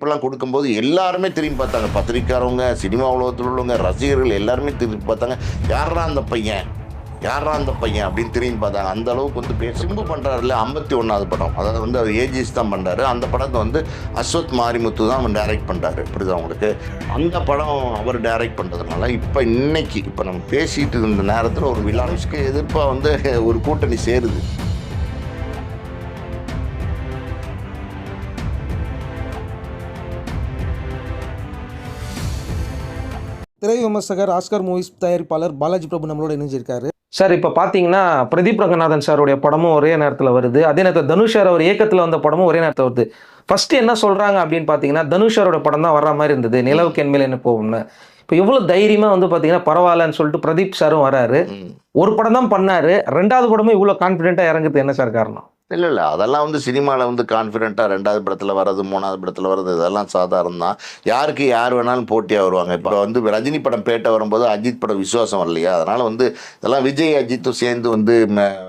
இப்பெல்லாம் கொடுக்கும்போது எல்லாருமே திரும்பி பார்த்தாங்க. பத்திரிக்காரவங்க சினிமா உலகத்தில் உள்ளவங்க ரசிகர்கள் எல்லாருமே திரும்பி பார்த்தாங்க. யாரா அந்த பையன்? யாரா அந்த பையன்? அப்படின்னு திரும்பி பார்த்தாங்க. அந்த அளவுக்கு வந்து பேர் சிம்பு பண்ணுறாருல ஐம்பத்தி ஒன்றாவது படம். அதாவது வந்து அவர் ஏஜிஸ் தான் பண்ணுறாரு அந்த படத்தை வந்து அஸ்வத் மாரிமுத்து தான் அவன் டைரக்ட் பண்ணுறாரு புரியுதா அவங்களுக்கு அந்த படம் அவர் டைரக்ட் பண்ணுறதுனால இப்போ இன்னைக்கு இப்போ நம்ம பேசிட்டு இருந்த நேரத்தில் ஒரு விழாவுக்கு எதிர்ப்பாக வந்து ஒரு கூட்டணி சேருது. திரை விமர்சகர் ஆஸ்கர் மூவிஸ் தயாரிப்பாளர் பாலாஜி பிரபு நம்மளோட இணைஞ்சிருக்காரு. சார் இப்போ பார்த்தீங்கன்னா பிரதீப் ரங்கநாதன் சாருடைய படமும் ஒரே நேரத்தில் வருது. அதே நேரத்தில் தனுஷ் சார் அவர் இயக்கத்தில் வந்த படமும் ஒரே நேரத்தில் வருது. ஃபர்ஸ்ட் என்ன சொல்கிறாங்க அப்படின்னு பார்த்தீங்கன்னா தனுஷ் சாரோட படம் தான் வர்ற மாதிரி இருந்தது. நிலவுக்கு என்மேல் என்ன போகும்னு இப்போ எவ்வளோ தைரியமாக வந்து பார்த்தீங்கன்னா பரவாயில்லன்னு சொல்லிட்டு பிரதீப் சாரும் வராரு. ஒரு படம் தான் பண்ணாரு. ரெண்டாவது படமும் இவ்வளோ கான்ஃபிடென்ட்டாக இறங்குறது என்ன சார் காரணம்? இல்லை இல்லை. அதெல்லாம் வந்து சினிமாவில் வந்து கான்ஃபிடென்ட்டாக ரெண்டாவது படத்தில் வர்றது மூணாவது படத்தில் வர்றது இதெல்லாம் சாதாரணம் தான். யாருக்கு யார் வேணாலும் போட்டியாக வருவாங்க. இப்போ வந்து ரஜினி படம் பேட்டை வரும்போது அஜித் படம் விசுவாசம் வரலையா? அதனால் வந்து இதெல்லாம் விஜய் அஜித்தும் சேர்ந்து வந்து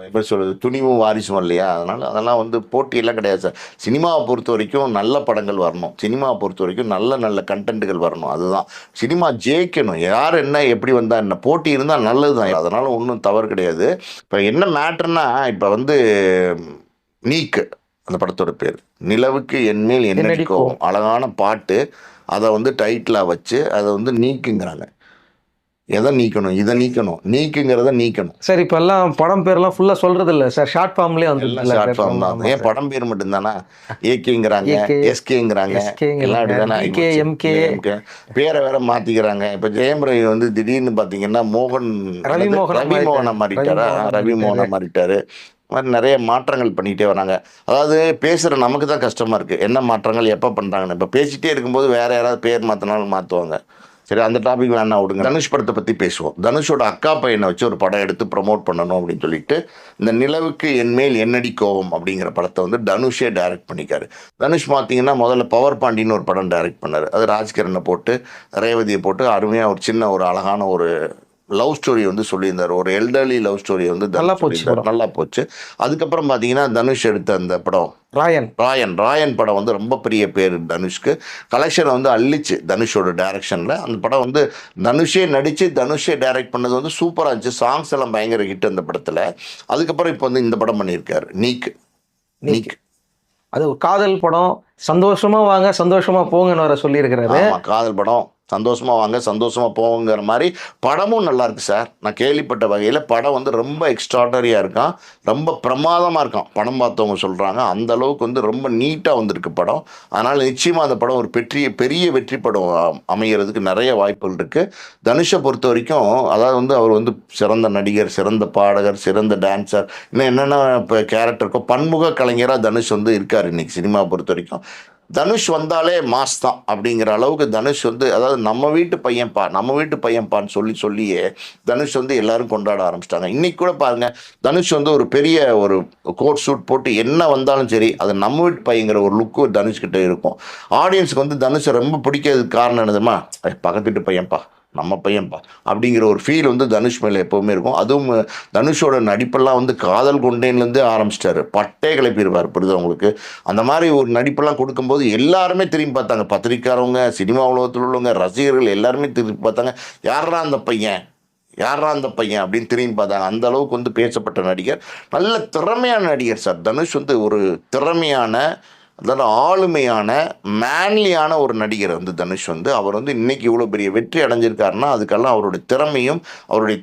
எப்படி சொல்கிறது துணிவும் வாரிசும் இல்லையா அதனால் அதெல்லாம் வந்து போட்டியெல்லாம் கிடையாது சார். சினிமாவை பொறுத்த வரைக்கும் நல்ல படங்கள் வரணும். சினிமாவை பொறுத்த வரைக்கும் நல்ல நல்ல கண்டென்ட்டுகள் வரணும். அதுதான். சினிமா ஜெயிக்கணும். யார் என்ன எப்படி வந்தால் என்ன? போட்டி இருந்தால் நல்லது தான் அதனால் ஒன்றும் தவறு கிடையாது. இப்போ என்ன மேட்ருன்னா இப்போ வந்து நீக்கு அந்த படத்தோட பேர். நிலவுக்கு என்மேல் என்னடி கோவம்? அழகான பாட்டு. அதை வந்து டைட்டிலாக வச்சு அதை வந்து நீக்குங்கிறாங்க. எதை நீக்கணும்? இதை நீக்கணும். நீக்குங்கிறத நீக்கணும். சார் இப்போ எல்லாம் படம் பேர்லாம் ஃபுல்லாக சொல்கிறது இல்லை சார் ஷார்ட் ஃபார்ம்லேயே வந்து ஷார்ட் ஃபார்ம் தான். ஏன் படம் பேர் மட்டும்தானா? ஏகேங்கிறாங்க எஸ்கேங்கிறாங்க எல்லாம் அப்படிதானே. MK. பேரை வேற மாத்திக்கிறாங்க. இப்ப ஜெயம் ரவி வந்து திடீர்னு பாத்தீங்கன்னா மோகன் ரவி? மோகனா ரவி மோகனா மாறிட்டாரா? ரவி மோகனா மாறிட்டாரு. மாதிரி நிறைய மாற்றங்கள் பண்ணிக்கிட்டே வராங்க. அதாவது பேசுகிற நமக்கு தான் கஷ்டமாக இருக்குது என்ன மாற்றங்கள் எப்போ பண்ணுறாங்கன்னு இப்போ பேசிகிட்டே இருக்கும்போது வேறு யாராவது பேர் மாற்றினாலும் மாற்றுவாங்க சரி அந்த டாபிக் வேணா விடுங்க. தனுஷ் படத்தை பற்றி பேசுவோம். தனுஷோட அக்கா பையனை வச்சு ஒரு படம் எடுத்து ப்ரமோட் பண்ணணும் அப்படின்னு சொல்லிட்டு இந்த நிலவுக்கு என்மேல் என்னடி கோவம் அப்படிங்கிற படத்தை வந்து தனுஷே டைரக்ட் பண்ணிக்காரு. தனுஷ் பார்த்தீங்கன்னா முதல்ல பவர் பாண்டின்னு ஒரு படம் டைரக்ட் பண்ணார். அது ராஜ்கிரனை போட்டு ரேவதியை போட்டு அருமையாக ஒரு சின்ன ஒரு அழகான ஒரு லவ் ஸ்டோரி வந்து சொல்லியிருந்தார். ஒரு எல்டர்லி லவ் ஸ்டோரி வந்து நல்லா போச்சு. நல்லா போச்சு. அதுக்கப்புறம் பார்த்தீங்கன்னா தனுஷ் எடுத்த அந்த படம். ராயன். ராயன். ராயன் படம் வந்து ரொம்ப பெரிய பேர் தனுஷ்க்கு. கலெக்ஷனை வந்து அள்ளிச்சு தனுஷோட டைரக்ஷனில் அந்த படம் வந்து தனுஷே நடித்து தனுஷே டைரக்ட் பண்ணது வந்து சூப்பராக இருந்துச்சு. சாங்ஸ் எல்லாம் பயங்கர ஹிட் அந்த படத்தில். அதுக்கப்புறம் இப்போ வந்து இந்த படம் பண்ணியிருக்காரு. நீக். நீக். அது காதல் படம். சந்தோஷமா வாங்க சந்தோஷமா போங்கன்னு வர சொல்லியிருக்கிறாரு. காதல் படம். சந்தோஷமாக வாங்க சந்தோஷமாக போங்கிற மாதிரி படமும் நல்லாயிருக்கு சார். நான் கேள்விப்பட்ட வகையில் படம் வந்து ரொம்ப எக்ஸ்ட்ராடரியாக இருக்கான். ரொம்ப பிரமாதமாக இருக்கான். படம் பார்த்தவங்க சொல்கிறாங்க அந்த அளவுக்கு வந்து ரொம்ப நீட்டாக வந்திருக்கு படம். அதனால் நிச்சயமாக அந்த படம் ஒரு பெற்றிய பெரிய வெற்றி படம் அமைகிறதுக்கு நிறைய வாய்ப்புகள் இருக்குது தனுஷை பொறுத்த வரைக்கும் அதாவது வந்து அவர் வந்து சிறந்த நடிகர் சிறந்த பாடகர் சிறந்த டான்சர் இன்னும் என்னென்ன இப்போ கேரக்டர் இருக்கோ பன்முக கலைஞராக தனுஷ் வந்து இருக்கார் இன்றைக்கி சினிமா பொறுத்த வரைக்கும். தனுஷ் வந்தாலே மாஸ் தான் அப்படிங்கிற அளவுக்கு தனுஷ் வந்து அதாவது நம்ம வீட்டு பையன்ப்பா நம்ம வீட்டு பையன்ப்பான்னு சொல்லி சொல்லியே தனுஷ் வந்து எல்லாரும் கொண்டாட ஆரம்பிச்சிட்டாங்க. இன்னைக்கு கூட பாருங்க தனுஷ் வந்து ஒரு பெரிய ஒரு கோட் சூட் போட்டு என்ன வந்தாலும் சரி அது நம்ம வீட்டு பையங்கிற ஒரு லுக்கு தனுஷ்கிட்ட இருக்கும். ஆடியன்ஸுக்கு வந்து தனுஷை ரொம்ப பிடிக்கிறதுக்கு காரணம் என்னதுமா பக்கத்து வீட்டு பையன்ப்பா. நம்ம பையன்பா அப்படிங்கிற ஒரு ஃபீல் வந்து தனுஷ் மேலே எப்போவுமே இருக்கும். அதுவும் தனுஷோட நடிப்பெல்லாம் வந்து காதல் கொண்டேன்லேருந்து ஆரம்பிச்சிட்டாரு. பட்டே கிளப்பிடுவார் புரியுது உங்களுக்கு? அந்த மாதிரி ஒரு நடிப்பெல்லாம் கொடுக்கும்போது எல்லாருமே திரும்பி பார்த்தாங்க. பத்திரிக்காரவங்க சினிமா உலகத்தில் உள்ளவங்க ரசிகர்கள் எல்லாருமே திரும்பி பார்த்தாங்க. யாரா அந்த பையன்? யாரா அந்த பையன்? அப்படின்னு திரும்பி பார்த்தாங்க. அந்த அளவுக்கு வந்து பேசப்பட்ட நடிகர். நல்ல திறமையான நடிகர் சார். தனுஷ் வந்து ஒரு திறமையான அதாவது ஆளுமையான மேன்லியான ஒரு நடிகர் வந்து தனுஷ் வந்து அவர் வந்து இன்னைக்கு இவ்வளோ பெரிய வெற்றி அடைஞ்சிருக்காருன்னா அதுக்கெல்லாம் அவருடைய திறமையும் அவருடைய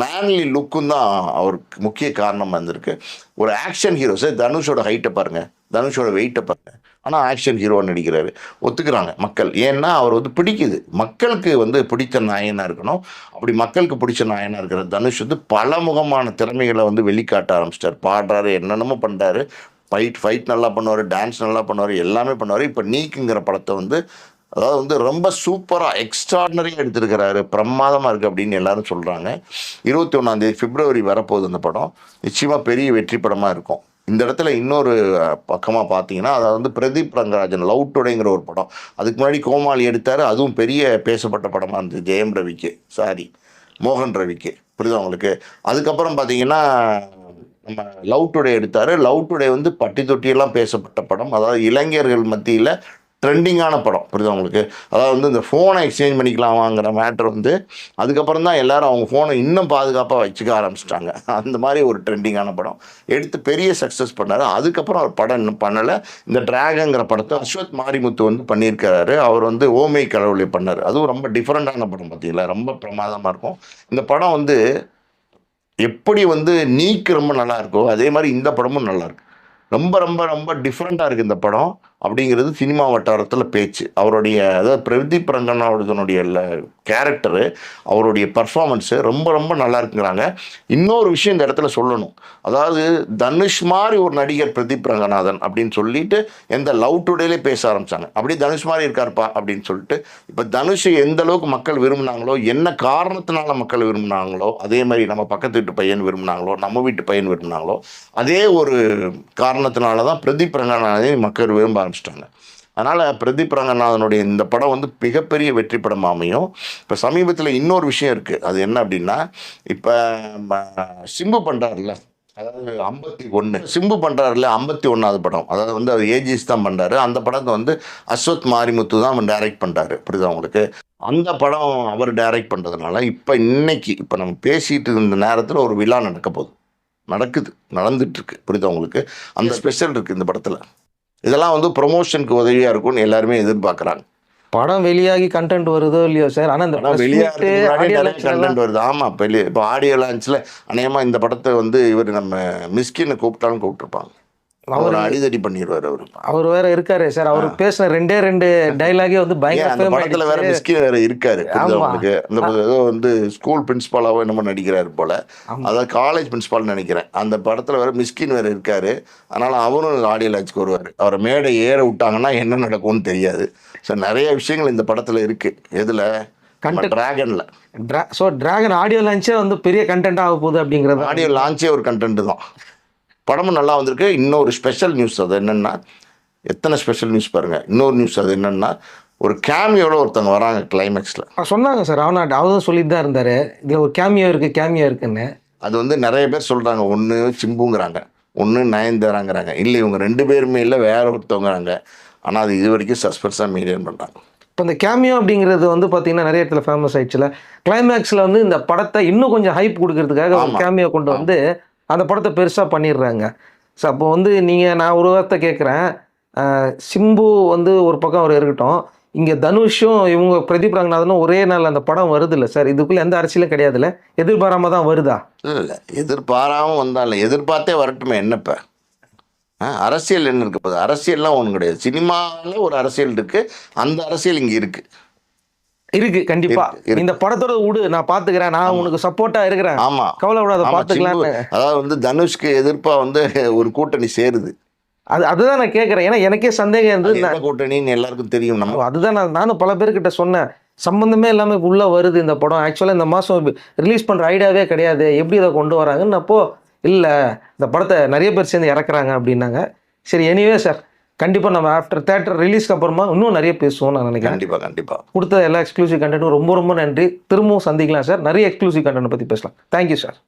மேன்லி லுக்கும் தான் அவருக்கு முக்கிய காரணமாக இருந்திருக்கு. ஒரு ஆக்ஷன் ஹீரோஸை தனுஷோட ஹைட்டை பாருங்கள் தனுஷோட வெயிட்டை பாருங்கள் ஆனால் ஆக்ஷன் ஹீரோவாக நடிக்கிறாரு. ஒத்துக்கிறாங்க மக்கள். ஏன்னா அவர் வந்து பிடிக்குது. மக்களுக்கு வந்து பிடித்த நாயனாக இருக்கணும். அப்படி மக்களுக்கு பிடிச்ச நாயனாக இருக்கிற தனுஷ் வந்து பலமுகமான திறமைகளை வந்து வெளிக்காட்ட ஆரம்பிச்சிட்டார். பாடுறாரு என்னென்னமோ பண்ணுறாரு ஃபைட் ஃபைட் நல்லா பண்ணுவார் டான்ஸ் நல்லா பண்ணுவார் எல்லாமே பண்ணுவார். இப்போ நீக்குங்கிற படத்தை வந்து அதாவது வந்து ரொம்ப சூப்பராக எக்ஸ்ட்ராடினரியாக எடுத்திருக்கிறாரு. பிரமாதமாக இருக்குது அப்படின்னு எல்லாரும் சொல்கிறாங்க இருபத்தி ஒன்றாந்தேதி பிப்ரவரி வரப்போகுது அந்த படம். நிச்சயமாக பெரிய வெற்றி படமாக இருக்கும். இந்த இடத்துல இன்னொரு பக்கமாக பார்த்தீங்கன்னா அதாவது வந்து பிரதீப் ரங்கராஜன் லவ் டுடேங்கிற ஒரு படம். அதுக்கு முன்னாடி கோமாளி எடுத்தார். அதுவும் பெரிய பேசப்பட்ட படமாக இருந்தது. ஜெயம் ரவிக்கு சாரி மோகன் ரவிக்கு. புரியுதா உங்களுக்கு? அதுக்கப்புறம் பார்த்தீங்கன்னா நம்ம லவ் டுடே எடுத்தார். லவ் டுடே வந்து பட்டி தொட்டியெல்லாம் பேசப்பட்ட படம். அதாவது இளைஞர்கள் மத்தியில் ட்ரெண்டிங்கான படம். புரியுதா உங்களுக்கு? அதாவது வந்து இந்த ஃபோனை எக்ஸ்சேஞ்ச் பண்ணிக்கலாமாங்கிற மேட்டர் வந்து அதுக்கப்புறம் தான் எல்லோரும் அவங்க ஃபோனை இன்னும் பாதுகாப்பாக வச்சுக்க ஆரம்பிச்சிட்டாங்க. அந்த மாதிரி ஒரு ட்ரெண்டிங்கான படம். எடுத்து பெரிய சக்ஸஸ் பண்ணார். அதுக்கப்புறம் அவர் படம் இன்னும் பண்ணலை. இந்த ட்ராகங்கிற படத்தை அஸ்வத் மாரிமுத்து வந்து பண்ணியிருக்கிறாரு. அவர் வந்து ஓமை கடவுளை பண்ணார். அதுவும் ரொம்ப டிஃப்ரெண்ட்டான படம் பார்த்தீங்களா ரொம்ப பிரமாதமாக இருக்கும். இந்த படம் வந்து எப்படி வந்து நீக்கு ரொம்ப நல்லா இருக்கோ அதே மாதிரி இந்த படமும் நல்லா இருக்கு. ரொம்ப ரொம்ப ரொம்ப டிஃப்ரெண்ட்டாக இருக்குது இந்த படம். அப்படிங்கிறது சினிமா வட்டாரத்தில் பேச்சு. அவருடைய அதாவது பிரதீப் ரங்கநாதனுடைய கேரக்டரு அவருடைய பர்ஃபாமன்ஸு ரொம்ப ரொம்ப நல்லா இருக்குங்கிறாங்க. இன்னொரு விஷயம் இந்த இடத்துல சொல்லணும். அதாவது தனுஷ் மாதிரி ஒரு நடிகர் பிரதீப் ரங்கநாதன் அப்படின்னு சொல்லிட்டு எந்த லவ் டுடேலே பேச ஆரம்பிச்சாங்க. அப்படி தனுஷ் மாதிரி இருக்காருப்பா அப்படின்னு சொல்லிட்டு இப்போ தனுஷ் எந்த அளவுக்கு மக்கள் விரும்பினாங்களோ என்ன காரணத்தினால மக்கள் விரும்பினாங்களோ அதே மாதிரி நம்ம பக்கத்து வீட்டு பையன் விரும்பினாங்களோ நம்ம வீட்டு பையன் விரும்பினாங்களோ அதே ஒரு காரணத்தினால தான் பிரதீப் ரங்கநாதனை மக்கள் விரும்ப ஆரம்பிச்சிட்டாங்க. அதனால் பிரதீப் ரங்கநாதனுடைய இந்த படம் வந்து மிகப்பெரிய வெற்றி படம் அமையும். இப்போ சமீபத்தில் இன்னொரு விஷயம் இருக்குது அது என்ன அப்படின்னா இப்போ சிம்பு பண்ணுறாருல்ல அதாவது ஐம்பத்தி ஒன்று சிம்பு பண்ணுறாருல ஐம்பத்தி ஒன்றாவது படம். அதாவது வந்து அவர் ஏஜிஸ் தான் பண்ணுறாரு அந்த படத்தை வந்து அஸ்வத் மாரிமுத்து தான் அவன் டைரக்ட் பண்ணுறாரு புரியுதா உங்களுக்கு? அந்த படம் அவர் டைரக்ட் பண்ணுறதுனால இப்போ இன்னைக்கு இப்போ நம்ம பேசிட்டு இருந்த நேரத்தில் ஒரு விழா நடக்க போகுது. நடக்குது. நடந்துட்டு இருக்கு. புரியுதா உங்களுக்கு? அந்த ஸ்பெஷல் இருக்குது இந்த படத்தில். இதெல்லாம் வந்து ப்ரொமோஷனுக்கு உதவியாக இருக்கும்னு எல்லாருமே எதிர்பார்க்குறாங்க. படம் வெளியாகி கண்டென்ட் வருதோ இல்லையோ சார் ஆனால் இந்த வெளியாக கண்டென்ட் வருது. ஆமாம் இப்போ இப்போ ஆடியோ லான்ச்சில் அநேகமாக இந்த படத்தை வந்து இவர் நம்ம மிஸ்கின்னு கூப்பிட்டாலும் கூப்பிட்டுருப்பாங்க. அவர் அடிதடி பண்ணிடுவார் அவர். அவர் வேற இருக்காரு சார். அவர் பேசின ரெண்டே ரெண்டு டைலாகே வந்து பயங்கர படத்துல வேற. மிஸ்கின் வேற இருக்காரு அந்த ஏதோ வந்து ஸ்கூல் பிரின்சிபாலாவோ என்னமோ நடிக்கிறாரு போல. அதாவது காலேஜ் பிரின்சிபால் நினைக்கிறேன். அந்த படத்துல வேற மிஸ்கின் வேற இருக்காரு. அதனால அவரும் ஆடியோ லாட்ச்க்கு வருவார். அவரை மேடை ஏற விட்டாங்கன்னா என்ன நடக்கும்னு தெரியாது. ஸோ நிறைய விஷயங்கள் இந்த படத்துல இருக்கு. எதுல? டிராகன்ல ஸோ டிராகன் ஆடியோ லான்ச்சே வந்து பெரிய கண்டென்ட் ஆக போகுது அப்படிங்கிறது ஆடியோ லான்ச்சே ஒரு கண்டென்ட் தான். படமும் நல்லா வந்திருக்கு. இன்னொரு ஸ்பெஷல் நியூஸ் அது என்னன்னா எத்தனை ஸ்பெஷல் நியூஸ் பாருங்க. இன்னொரு நியூஸ் அது என்னன்னா ஒரு கேமியோட ஒருத்தவங்க வராங்க கிளைமேக்ஸில் சொன்னாங்க சார். அவனா அவரும் சொல்லிட்டு தான் இருந்தாரு. இதுல ஒரு கேமியோ இருக்கு கேமியோ இருக்குன்னு. அது வந்து நிறைய பேர் சொல்கிறாங்க ஒன்று சிம்புங்கிறாங்க. ஒன்று நயன்தாராங்கிறாங்க. இல்லை இவங்க ரெண்டு பேருமே இல்லை வேற ஒருத்தவங்கிறாங்க. ஆனால் அது இது வரைக்கும் சஸ்பென்ஸாக மெயின்டைன் பண்ணுறாங்க இப்போ இந்த கேமியோ அப்படிங்கிறது வந்து பார்த்தீங்கன்னா நிறைய இடத்துல ஃபேமஸ் ஆயிடுச்சுல. கிளைமேக்ஸில் வந்து இந்த படத்தை இன்னும் கொஞ்சம் ஹைப் கொடுக்கறதுக்காக. கேமியோ கொண்டு வந்து அந்த படத்தை பெருசாக பண்ணிடுறாங்க. ஸோ அப்போ வந்து நீங்கள் நான் ஒரு வார்த்தை கேட்குறேன். சிம்பு வந்து ஒரு பக்கம் அவர் இருக்கட்டும். இங்கே தனுஷும் இவங்க பிரதீப் ரங்கநாதனும் ஒரே நாள் அந்த படம் வருது இல்லை சார்? இதுக்குள்ளே எந்த அரசியலும் கிடையாதுல்ல? எதிர்பாராமல் தான் வருதா? இல்லை இல்லை. எதிர்பாராமல் வந்தால எதிர்பார்த்தே வரட்டுமே என்னப்ப அரசியல் என்ன இருக்கு அரசியல்லாம் ஒன்றும் கிடையாது. சினிமாவில் ஒரு அரசியல் இருக்குது அந்த அரசியல் இங்கே இருக்குது இருக்கு கண்டிப்பா. இந்த படத்தோட விடு நான் பாத்துக்கிறேன் நான் உனக்கு சப்போர்ட்டா இருக்கிறேன். கவலைப்படாத ஆமா, பாத்துக்கலாம்னு சிம்பு, அதாவது வந்து தனுஷ்க்கு எதிர்ப்பாக வந்து ஒரு கூட்டணி சேருது. அது அதுதான் நான் கேட்கறேன். ஏன்னா எனக்கே சந்தேகம் இருந்தது. கூட்டணின்னு எல்லாருக்கும் தெரியும் நம்ம. அதுதான் நான் நானும் பல பேர்கிட்ட சொன்னேன். சம்பந்தமே இல்லாமல் இப்போ உள்ள வருது இந்த படம். ஆக்சுவலாக இந்த மாதம் ரிலீஸ் பண்ணுற ஐடியாவே கிடையாது. எப்படி இதை கொண்டு வராங்கன்னு அப்போ இல்லை இந்த படத்தை நிறைய பேர் சேர்ந்து இறக்குறாங்க அப்படின்னாங்க. சரி எனிவே சார் கண்டிப்பாக நம்ம ஆஃப்டர் தேட்டர் ரிலீஸ்க்கு அப்புறமா இன்னும் நிறைய பேசுவோம் நான் நினைக்கிறேன். கண்டிப்பாக கண்டிப்பாக கொடுத்த எல்லா எக்ஸ்க்ளூசிவ் கண்டென்ட்டும் ரொம்ப ரொம்ப நன்றி. திரும்பவும் சந்திக்கலாம் சார் நிறைய எக்ஸ்க்ளூசிவ் கண்டென்ட் பற்றி பேசலாம். Thank you sir